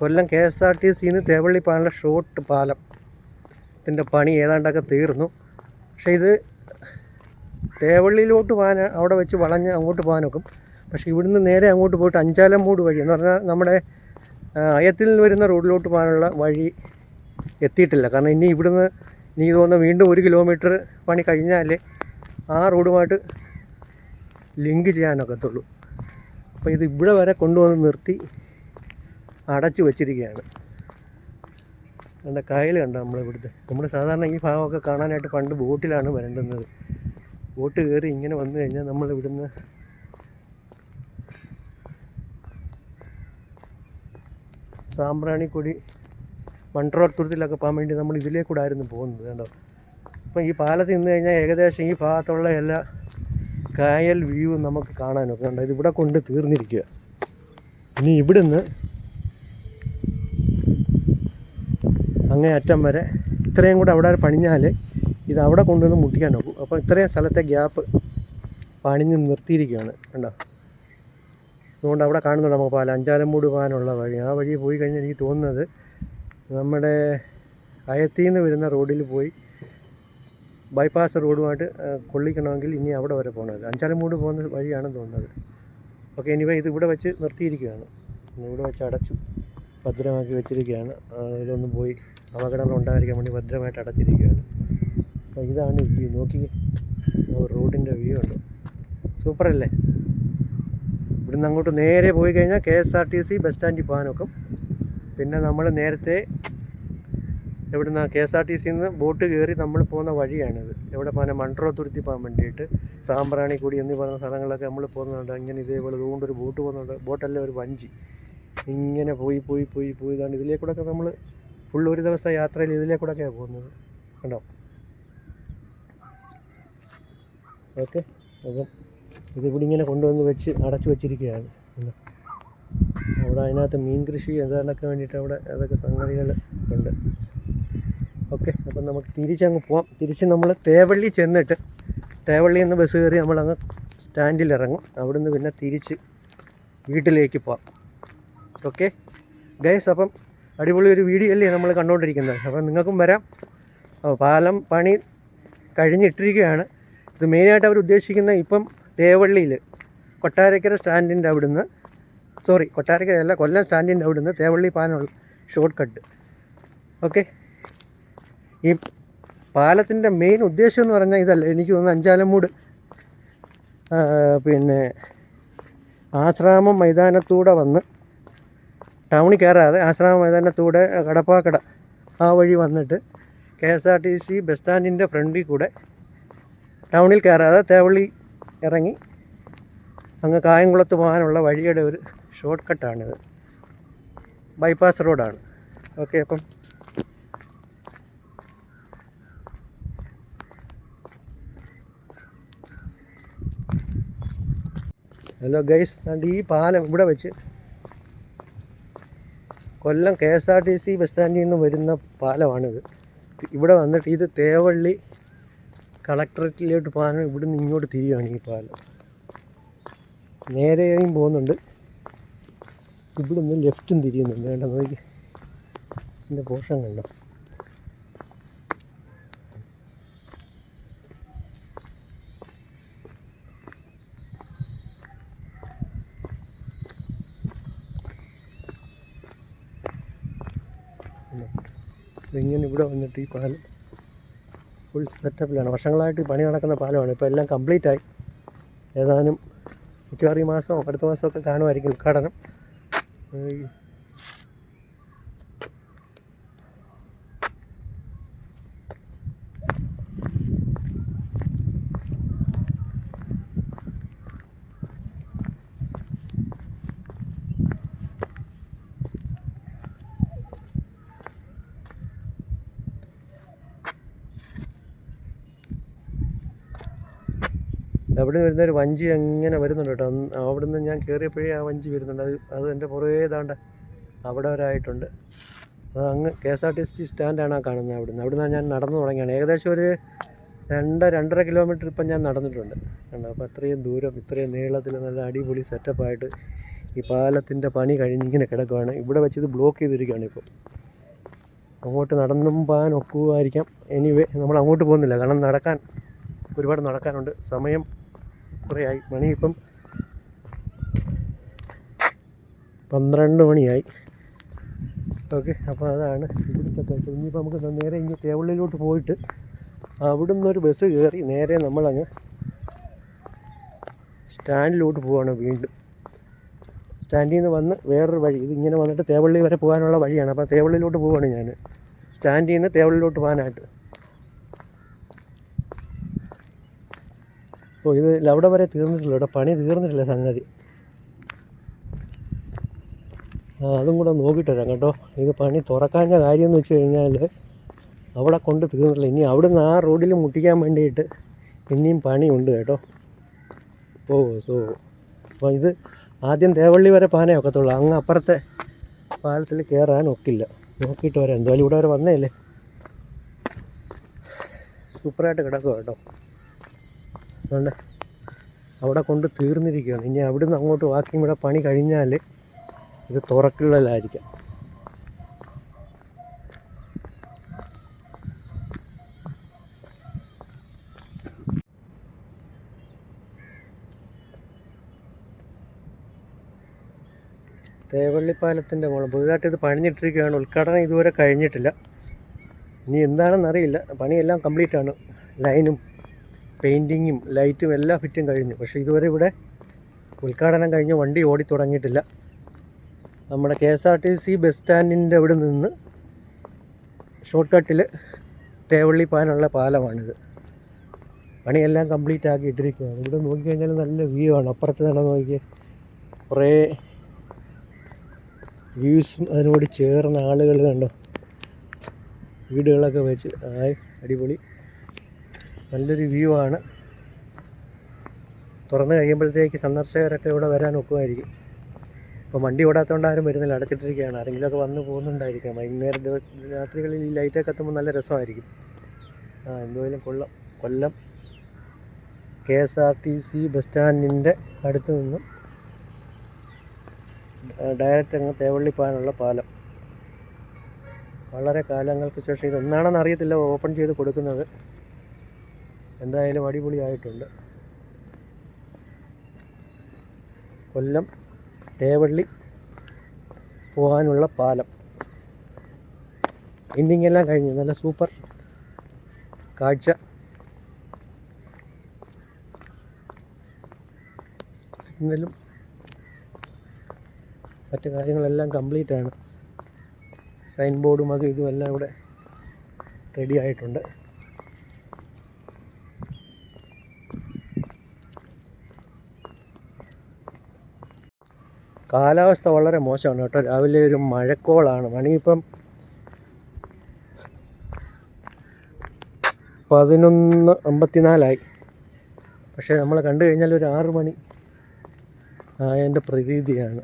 Kollam K S R T സിന്ന് തേവള്ളി പാലം short പാലം. ഇതിന്റെ പണി ഏതാണ്ടൊക്കെ തീർന്നു. പക്ഷേ ഇത് തേവള്ളിയിലോട്ട് പോകാൻ അവിടെ വെച്ച് വളഞ്ഞ് അങ്ങോട്ട് പോകാൻ നോക്കും പക്ഷേ ഇവിടുന്ന് നേരെ അങ്ങോട്ട് പോയിട്ട് അഞ്ചാലം മൂട് വഴി എന്ന് പറഞ്ഞാൽ നമ്മുടെ അയത്തിൽ നിന്ന് വരുന്ന റോഡിലോട്ട് പോകാനുള്ള വഴി എത്തിയിട്ടില്ല. കാരണം ഇനി ഇവിടുന്ന് നീ തോന്നുന്ന വീണ്ടും ഒരു കിലോമീറ്റർ പണി കഴിഞ്ഞാൽ ആ റോഡുമായിട്ട് ലിങ്ക് ചെയ്യാനൊക്കത്തുള്ളൂ. അപ്പോൾ ഇത് ഇവിടെ വരെ കൊണ്ടുവന്ന് നിർത്തി. അടച്ചു വെച്ചിരിക്കുകയാണ്. എന്റെ കായൽ കണ്ടോ നമ്മൾ ഇവിടുത്തെ? നമ്മൾ സാധാരണ ഈ ഭാഗമൊക്കെ കാണാനായിട്ട് പണ്ട് ബോട്ടിലാണ് വരേണ്ടുന്നത്. ബോട്ട് കയറി ഇങ്ങനെ വന്നു കഴിഞ്ഞാൽ നമ്മൾ ഇവിടുന്ന് സാമ്പ്രാണിക്കൊടി മൺട്രോത്തുരത്തിലൊക്കെ പോകാൻ വേണ്ടി നമ്മൾ ഇതിലേ കൂടെ ആയിരുന്നു പോകുന്നത് കണ്ടോ? അപ്പം ഈ പാലത്തിൽ നിന്ന് കഴിഞ്ഞാൽ ഏകദേശം ഈ ഭാഗത്തുള്ള എല്ലാ കായൽ വ്യൂ നമുക്ക് കാണാനൊക്കെ ഉണ്ട് ഇത് ഇവിടെ കൊണ്ട് തീർന്നിരിക്കുക. ഇനി ഇവിടുന്ന് അങ്ങേ അറ്റം വരെ ഇത്രയും കൂടെ അവിടെ പണിഞ്ഞാൽ ഇത് അവിടെ കൊണ്ടുവന്ന് മുട്ടിക്കാൻ നോക്കും. അപ്പോൾ ഇത്രയും സ്ഥലത്തെ ഗ്യാപ്പ് പണിഞ്ഞ് നിർത്തിയിരിക്കുകയാണ് കണ്ടോ? അതുകൊണ്ട് അവിടെ കാണുന്നുണ്ട് നമുക്ക് പാലം. അഞ്ചാലമ്മൂട് പോകാനുള്ള വഴി. ആ വഴി പോയി കഴിഞ്ഞാൽ എനിക്ക് തോന്നുന്നത് നമ്മുടെ അയത്തിൽ നിന്ന് വരുന്ന റോഡിൽ പോയി ബൈപ്പാസ് റോഡുമായിട്ട് കൊള്ളിക്കണമെങ്കിൽ ഇനി അവിടെ വരെ പോകണത് അഞ്ചാലമ്മൂട് പോകുന്ന വഴിയാണെന്ന് തോന്നുന്നത്. ഓക്കെ എനിവേ ഇത് ഇവിടെ വെച്ച് നിർത്തിയിരിക്കുകയാണ്. ഇവിടെ വെച്ച് അടച്ചു. ഭദ്രമാക്കി വെച്ചിരിക്കുകയാണ്. ഇതൊന്നും പോയി അപകടങ്ങൾ ഉണ്ടായിരിക്കാൻ വേണ്ടി ഭദ്രമായിട്ട് അടച്ചിരിക്കുകയാണ്. അപ്പോൾ ഇതാണ് വ്യൂ. നോക്കി. റോഡിന്റെ വ്യൂ ഉണ്ട് സൂപ്പറല്ലേ ഇവിടുന്ന് അങ്ങോട്ട് നേരെ പോയി കഴിഞ്ഞാൽ K S R T C bus സ്റ്റാൻഡിൽ പോകാനൊക്കും പിന്നെ നമ്മൾ നേരത്തെ ഇവിടുന്ന് കെ എസ് ആർ ടി സിയിൽ നിന്ന് ബോട്ട് കയറി നമ്മൾ പോകുന്ന വഴിയാണിത്. എവിടെ പോകാൻ മൺട്രോ തുരുത്തി പോകാൻ വേണ്ടിയിട്ട് സാമ്പ്രാണിക്കുടി എന്നീ പറഞ്ഞ സ്ഥലങ്ങളൊക്കെ നമ്മൾ പോകുന്നുണ്ട്. ഇങ്ങനെ ഇതേപോലെ അതുകൊണ്ടൊരു ബോട്ട് പോകുന്നുണ്ട്. ബോട്ടല്ല ഒരു വഞ്ചി. ഇങ്ങനെ പോയി പോയി പോയി പോയി. ഇതാണ് ഇതിലേ കൂടെയൊക്കെ നമ്മൾ ഫുൾ ഒരു ദിവസം യാത്രയിൽ ഇതിലേ കൂടെയൊക്കെയാണ് പോകുന്നത്. കണ്ടോ? ഓക്കെ. അപ്പം ഇതിവിടെ ഇങ്ങനെ കൊണ്ടുവന്ന് വെച്ച് അടച്ചു വെച്ചിരിക്കുകയാണ്. അവിടെ അതിനകത്ത് മീൻ കൃഷി എന്താണൊക്കെ വേണ്ടിയിട്ട് അവിടെ അതൊക്കെ സംഗതികൾ ഉണ്ട്. ഓക്കെ. അപ്പം നമുക്ക് തിരിച്ചങ്ങ് പോവാം. തിരിച്ച് നമ്മൾ തേവള്ളി ചെന്നിട്ട് തേവള്ളി നിന്ന് ബസ് കയറി നമ്മളങ്ങ് സ്റ്റാൻഡിൽ ഇറങ്ങും അവിടുന്ന് പിന്നെ തിരിച്ച് വീട്ടിലേക്ക് പോവാം. ഓക്കെ ഗൈസ് അപ്പം അടിപൊളി ഒരു വീഡിയോ അല്ലേ നമ്മൾ കണ്ടുകൊണ്ടിരിക്കുന്നത് അപ്പം നിങ്ങൾക്കും വരാം. അപ്പോൾ പാലം പണി കഴിഞ്ഞിട്ടിരിക്കുകയാണ്. ഇത് മെയിനായിട്ട് അവർ ഉദ്ദേശിക്കുന്ന ഇപ്പം തേവള്ളിയിൽ കൊട്ടാരക്കര സ്റ്റാൻഡിന്റെ അവിടുന്ന് സോറി കൊട്ടാരക്കര അല്ല കൊല്ലം സ്റ്റാൻഡിന്റെ അവിടുന്ന് തേവള്ളി പാലം ഷോർട്ട് കട്ട് ഓക്കെ ഈ പാലത്തിന്റെ മെയിൻ ഉദ്ദേശം എന്ന് പറഞ്ഞാൽ ഇതല്ല എനിക്ക് തോന്നുന്നു അഞ്ചാലമ്മൂട് ആ, പിന്നെ ആശ്രാമം മൈതാനത്തൂടെ വന്ന് ടൗണിൽ കയറാതെ ആശ്രമ മൈതാനത്തൂടെ കടപ്പാക്കട ആ വഴി വന്നിട്ട് K S R T C bus സ്റ്റാൻഡിന്റെ ഫ്രണ്ടിൽ കൂടെ ടൗണിൽ കയറാതെ തേവള്ളി ഇറങ്ങി അങ്ങ് കായംകുളത്ത് പോകാനുള്ള വഴിയുടെ ഒരു ഷോർട്ട് കട്ടാണിത് ബൈപ്പാസ് റോഡാണ്. ഓക്കെ അപ്പം ഹലോ ഗൈസ് ഈ പാലം ഇവിടെ വെച്ച് Kollam K S R T C bus സ്റ്റാൻഡിൽ നിന്ന് വരുന്ന പാലമാണിത്. ഇവിടെ വന്നിട്ട് ഇത് തേവള്ളി കളക്ടറേറ്റിലോട്ട് പോകാനും ഇവിടുന്ന് ഇങ്ങോട്ട് തിരിയുകയാണ് ഈ പാലം. നേരെയും പോകുന്നുണ്ട്. ഇവിടുന്ന് ലെഫ്റ്റും തിരിയുന്നുണ്ട്. വേണ്ട നോക്കി. ഇതിന്റെ പോഷൻ കണ്ടോ? ഇതിങ്ങനെ ഇവിടെ വന്നിട്ട് ഈ പാലം ഫുൾ സെറ്റപ്പിലാണ് വർഷങ്ങളായിട്ട് പണി നടക്കുന്ന പാലമാണ്. ഇപ്പോൾ എല്ലാം കംപ്ലീറ്റ് ആയി. ഏതാനും മിക്കവാറും ഈ മാസം അടുത്ത മാസമൊക്കെ കാണുമായിരിക്കും ഉദ്ഘാടനം. അവിടെ വരുന്ന ഒരു വഞ്ചി അങ്ങനെ വരുന്നുണ്ട് കേട്ടോ? അവിടുന്ന് ഞാൻ കയറിയപ്പോഴേ ആ വഞ്ചി വരുന്നുണ്ട്. അത് അത് എന്റെ പുറകെ ഏതാണ്ട് അവിടെ വരായിട്ടുണ്ട് അത് അങ്ങ് K S R T C സ്റ്റാൻഡാണ് ആ കാണുന്നത് അവിടുന്ന്. അവിടുന്ന് ഞാൻ നടന്നു തുടങ്ങിയാണ്. ഏകദേശം ഒരു രണ്ട് രണ്ടര കിലോമീറ്റർ ഇപ്പം ഞാൻ നടന്നിട്ടുണ്ട്. കണ്ടോ? അപ്പോൾ അത്രയും ദൂരം ഇത്രയും നീളത്തിൽ നല്ല അടിപൊളി സെറ്റപ്പായിട്ട് ഈ പാലത്തിന്റെ പണി കഴിഞ്ഞിങ്ങനെ കിടക്കുവാണ്. ഇവിടെ വെച്ച് ഇത് ബ്ലോക്ക് ചെയ്തിരിക്കുകയാണ് ഇപ്പോൾ. അങ്ങോട്ട് നടന്നും പോകാൻ ഒക്കുമായിരിക്കാം എനിവേ നമ്മൾ അങ്ങോട്ട് പോകുന്നില്ല. കാരണം നടക്കാൻ ഒരുപാട് നടക്കാനുണ്ട്. സമയം കുറേ ആയി മണി ഇപ്പം പന്ത്രണ്ട് മണിയായി. ഓക്കെ അപ്പോൾ അതാണ് ഇവിടുത്തെ കാഴ്ച ഇനിയിപ്പോൾ നമുക്ക് നേരെ ഇനി തേവള്ളിയിലോട്ട് പോയിട്ട് അവിടെ നിന്നൊരു ബസ് കയറി നേരെ നമ്മളങ്ങ് സ്റ്റാൻഡിലോട്ട് പോവാണ് വീണ്ടും. സ്റ്റാൻഡിൽ നിന്ന് വന്ന് വേറൊരു വഴി ഇത് ഇങ്ങനെ വന്നിട്ട് തേവള്ളി വരെ പോകാനുള്ള വഴിയാണ്. അപ്പോൾ തേവള്ളിയിലോട്ട് പോവാണ് ഞാൻ. സ്റ്റാൻഡിൽ നിന്ന് തേവള്ളിയിലോട്ട് പോകാനായിട്ട്. ഓ ഇത് അവിടെ വരെ തീർന്നിട്ടില്ല ഇവിടെ പണി തീർന്നിട്ടില്ല സംഗതി. ആ അതും കൂടെ നോക്കിയിട്ട് വരാം കേട്ടോ. ഇത് പണി തുറക്കാന്റെ കാര്യം എന്ന് വെച്ച് കഴിഞ്ഞാൽ അവിടെ കൊണ്ട് തീർന്നിട്ടില്ല. ഇനി അവിടുന്ന് ആ റോഡിൽ മുട്ടിക്കാൻ വേണ്ടിയിട്ട് ഇനിയും പണിയുണ്ട് കേട്ടോ. ഓ സോ അപ്പോൾ ഇത് ആദ്യം തേവള്ളി വരെ പാനേ ഒക്കത്തുള്ളൂ. അങ്ങ് അപ്പുറത്തെ പാലത്തിൽ കയറാൻ ഒക്കില്ല. നോക്കിയിട്ട് വരാം. എന്തായാലും ഇവിടെ വരെ വന്നേ അല്ലേ സൂപ്പറായിട്ട് കിടക്കുക കേട്ടോ. അതുകൊണ്ട് അവിടെ കൊണ്ട് തീർന്നിരിക്കുകയാണ്. ഇനി അവിടുന്ന് അങ്ങോട്ട് ബാക്കിയും ഇവിടെ പണി കഴിഞ്ഞാൽ ഇത് തുറക്കുള്ളതായിരിക്കാം. തേവള്ളിപ്പാലത്തിന്റെ മുകളിൽ പുതുതായിട്ട് ഇത് പണിഞ്ഞിട്ടിരിക്കുകയാണ്. ഉദ്ഘാടനം ഇതുവരെ കഴിഞ്ഞിട്ടില്ല. ഇനി എന്താണെന്നറിയില്ല. പണിയെല്ലാം കംപ്ലീറ്റ് ആണ് ലൈനും പെയിന്റിങ്ങും ലൈറ്റും എല്ലാ ഫിറ്റും കഴിഞ്ഞു. പക്ഷേ ഇതുവരെ ഇവിടെ ഉദ്ഘാടനം കഴിഞ്ഞ് വണ്ടി ഓടി തുടങ്ങിയിട്ടില്ല. നമ്മുടെ K S R T C bus സ്റ്റാൻഡിന്റെ അവിടെ നിന്ന് ഷോർട്ട് കട്ടിൽ തേവള്ളി പാനുള്ള പാലമാണിത്. പണിയെല്ലാം കംപ്ലീറ്റ് ആക്കി ഇട്ടിരിക്കുകയാണ്. ഇവിടെ നോക്കിക്കഴിഞ്ഞാൽ നല്ല വ്യൂ ആണ്. അപ്പുറത്ത് തന്നെ നോക്കിയേ കുറേ വ്യൂസും അതിനോട് ചേർന്ന ആളുകൾ കണ്ടോ? വീടുകളൊക്കെ വെച്ച്. ആയി അടിപൊളി. നല്ലൊരു വ്യൂ ആണ്. തുറന്ന് കഴിയുമ്പോഴത്തേക്ക് സന്ദർശകരൊക്കെ ഇവിടെ വരാൻ ഒക്കുമായിരിക്കും. ഇപ്പോൾ വണ്ടി ഓടാത്തതുകൊണ്ട് ആരും വരുന്നില്ല. അടച്ചിട്ടിരിക്കുകയാണ്. ആരെങ്കിലുമൊക്കെ വന്ന് പോകുന്നുണ്ടായിരിക്കാം. വൈകുന്നേരം ദിവസം രാത്രികളിൽ ഈ ലൈറ്റൊക്കെ എത്തുമ്പോൾ നല്ല രസമായിരിക്കും. ആ എന്തുമായാലും കൊള്ളം. Kollam K S R T C bus സ്റ്റാൻഡിന്റെ അടുത്ത് നിന്നും ഡയറക്റ്റ് അങ്ങ് തേവള്ളിപ്പാനുള്ള പാലം. വളരെ കാലങ്ങൾക്ക് ശേഷം ഇതെന്നാണെന്ന് അറിയത്തില്ല. ഓപ്പൺ ചെയ്ത് കൊടുക്കുന്നത്. എന്തായാലും അടിപൊളിയായിട്ടുണ്ട്. കൊല്ലം തേവള്ളി പോകാനുള്ള പാലം. എൻഡിങ് എല്ലാം കഴിഞ്ഞു. നല്ല സൂപ്പർ കാഴ്ച. സിഗ്നലും മറ്റു കാര്യങ്ങളെല്ലാം കംപ്ലീറ്റ് ആണ് സൈൻ ബോർഡും അതും ഇതും എല്ലാം ഇവിടെ റെഡി ആയിട്ടുണ്ട്. കാലാവസ്ഥ വളരെ മോശമാണ് കേട്ടോ. രാവിലെ ഒരു മഴക്കോളാണ്. മണി ഇപ്പം പതിനൊന്ന് അമ്പത്തിനാലായി. പക്ഷേ നമ്മൾ കണ്ടു കഴിഞ്ഞാൽ ഒരു ആറു മണി ആയതിന്റെ പ്രതീതിയാണ്.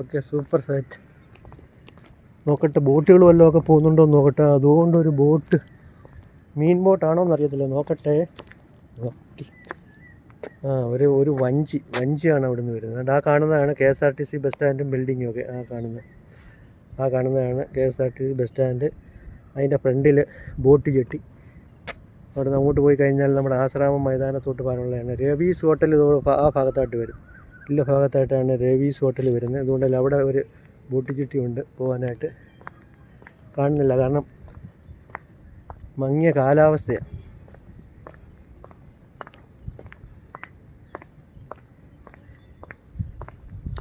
Okay super set. നോക്കട്ടെ ബോട്ടുകൾ വല്ലതും ഒക്കെ പോകുന്നുണ്ടോ നോക്കട്ടെ. അതുകൊണ്ടൊരു ബോട്ട് മീൻ ബോട്ടാണോ എന്നറിയത്തില്ല നോക്കട്ടെ. ആ ഒരു ഒരു വഞ്ചി വഞ്ചിയാണ് അവിടെ നിന്ന് വരുന്നത്. അതുകൊണ്ട് ആ കാണുന്നതാണ് K S R T C bus സ്റ്റാൻഡും ബിൽഡിങ്ങും ഒക്കെ ആ കാണുന്നത് ആ കാണുന്നതാണ് K S R T C bus stand. അതിന്റെ ഫ്രണ്ടിൽ ബോട്ട് ജെട്ടി അവിടെ നിന്ന് അങ്ങോട്ട് പോയി കഴിഞ്ഞാൽ നമ്മുടെ ആശ്രാമം മൈതാനത്തോട്ട് പോകാനുള്ളതാണ്. രവീസ് ഹോട്ടൽ ആ ഭാഗത്തായിട്ട് വരും. ഇല്ല ഭാഗത്തായിട്ടാണ് രവീസ് ഹോട്ടൽ വരുന്നത്. അതുകൊണ്ടല്ല അവിടെ ഒരു ബോട്ട് ഉണ്ട് പോകാനായിട്ട്. കാണുന്നില്ല കാരണം മങ്ങിയ കാലാവസ്ഥയാണ്.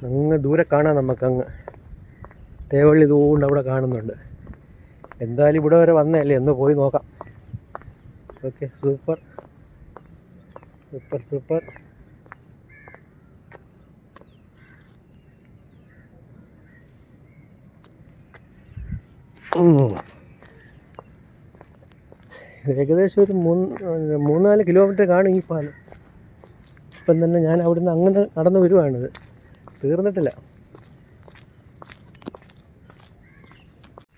അങ്ങ് ദൂരെ കാണാം നമുക്കങ്ങ്. തേവള്ളി ഇതുകൊണ്ട് അവിടെ കാണുന്നുണ്ട്. എന്തായാലും ഇവിടെ വരെ വന്നതല്ലേ ഒന്ന് പോയി നോക്കാം. Okay super. Super super. ഏകദേശം ഒരു മൂന്ന് മൂന്നാൽ കിലോമീറ്റർ കാണും ഈ പാലം. ഇപ്പം തന്നെ ഞാൻ അവിടുന്ന് അങ്ങനെ നടന്നു വരുവാണിത്. തീർന്നിട്ടില്ല.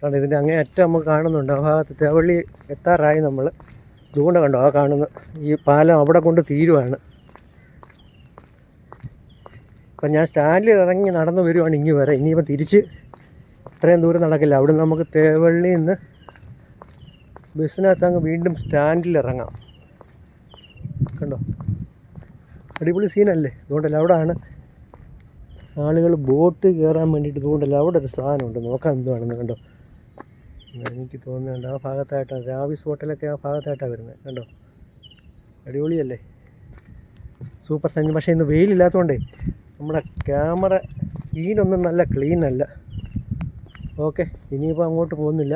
കാരണം ഇതിന്റെ അങ്ങേ അറ്റം നമുക്ക് കാണുന്നുണ്ട്. ആ ഭാഗത്ത് തേവള്ളി എത്താറായി നമ്മൾ ഇതുകൊണ്ട് കണ്ടോ ആ കാണുന്ന ഈ പാലം അവിടെ കൊണ്ട് തീരുവാണ്. അപ്പം ഞാൻ സ്റ്റാൻഡിൽ ഇറങ്ങി നടന്നു വരുവാണ് ഇനി വരെ. ഇനിയിപ്പോൾ തിരിച്ച് ഇത്രയും ദൂരം നടക്കില്ല. അവിടെ നമുക്ക് തേവള്ളിയിൽ നിന്ന് ബസ്സിനകത്ത് അങ്ങ് വീണ്ടും സ്റ്റാൻഡിൽ ഇറങ്ങാം. കണ്ടോ? അടിപൊളി സീനല്ലേ അതുകൊണ്ടല്ല അവിടെയാണ് ആളുകൾ ബോട്ട് കയറാൻ വേണ്ടിയിട്ട് അതുകൊണ്ടല്ല അവിടെ ഒരു സാധനമുണ്ട് നോക്കാൻ എന്തുവാണെന്ന് കണ്ടോ. എനിക്ക് തോന്നുന്നുണ്ട് ആ ഭാഗത്തായിട്ടാണ് രാവിസ് ഹോട്ടലൊക്കെ ആ ഭാഗത്തായിട്ടാണ് വരുന്നത്. കണ്ടോ? അടിപൊളിയല്ലേ? സൂപ്പർ സഞ്ചി പക്ഷേ ഇന്ന് വെയിലില്ലാത്തതുകൊണ്ടേ നമ്മുടെ ക്യാമറ സീനൊന്നും നല്ല ക്ലീൻ അല്ല. ഓക്കെ ഇനിയിപ്പോൾ അങ്ങോട്ട് പോകുന്നില്ല.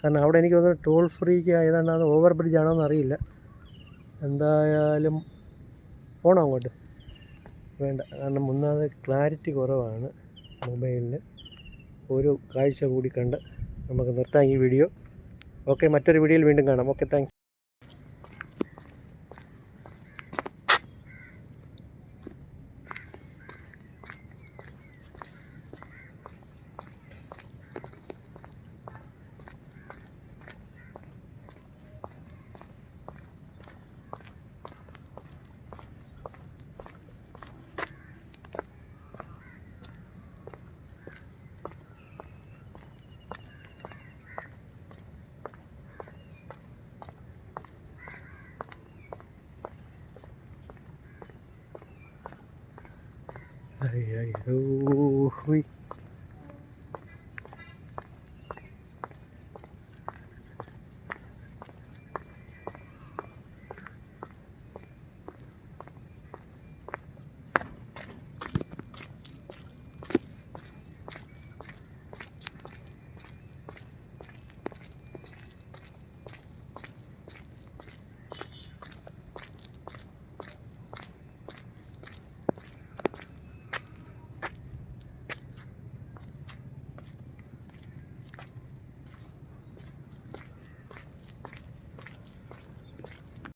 കാരണം അവിടെ എനിക്ക് തോന്നുന്നു ടോൾ ഫ്രീക്ക് ഏതാണ്ട് അത് ഓവർ ബ്രിഡ്ജ് ആണോ എന്നറിയില്ല എന്തായാലും പോകണം അങ്ങോട്ട്? വേണ്ട. കാരണം ഒന്നാമത് ക്ലാരിറ്റി കുറവാണ് മൊബൈലിന്. ഒരു കാഴ്ച കൂടി കണ്ട് നമുക്ക് നിർത്താം ഈ വീഡിയോ. ഓക്കെ മറ്റൊരു വീഡിയോയിൽ വീണ്ടും കാണാം. Okay thanks. Ay, ay, oh, uy.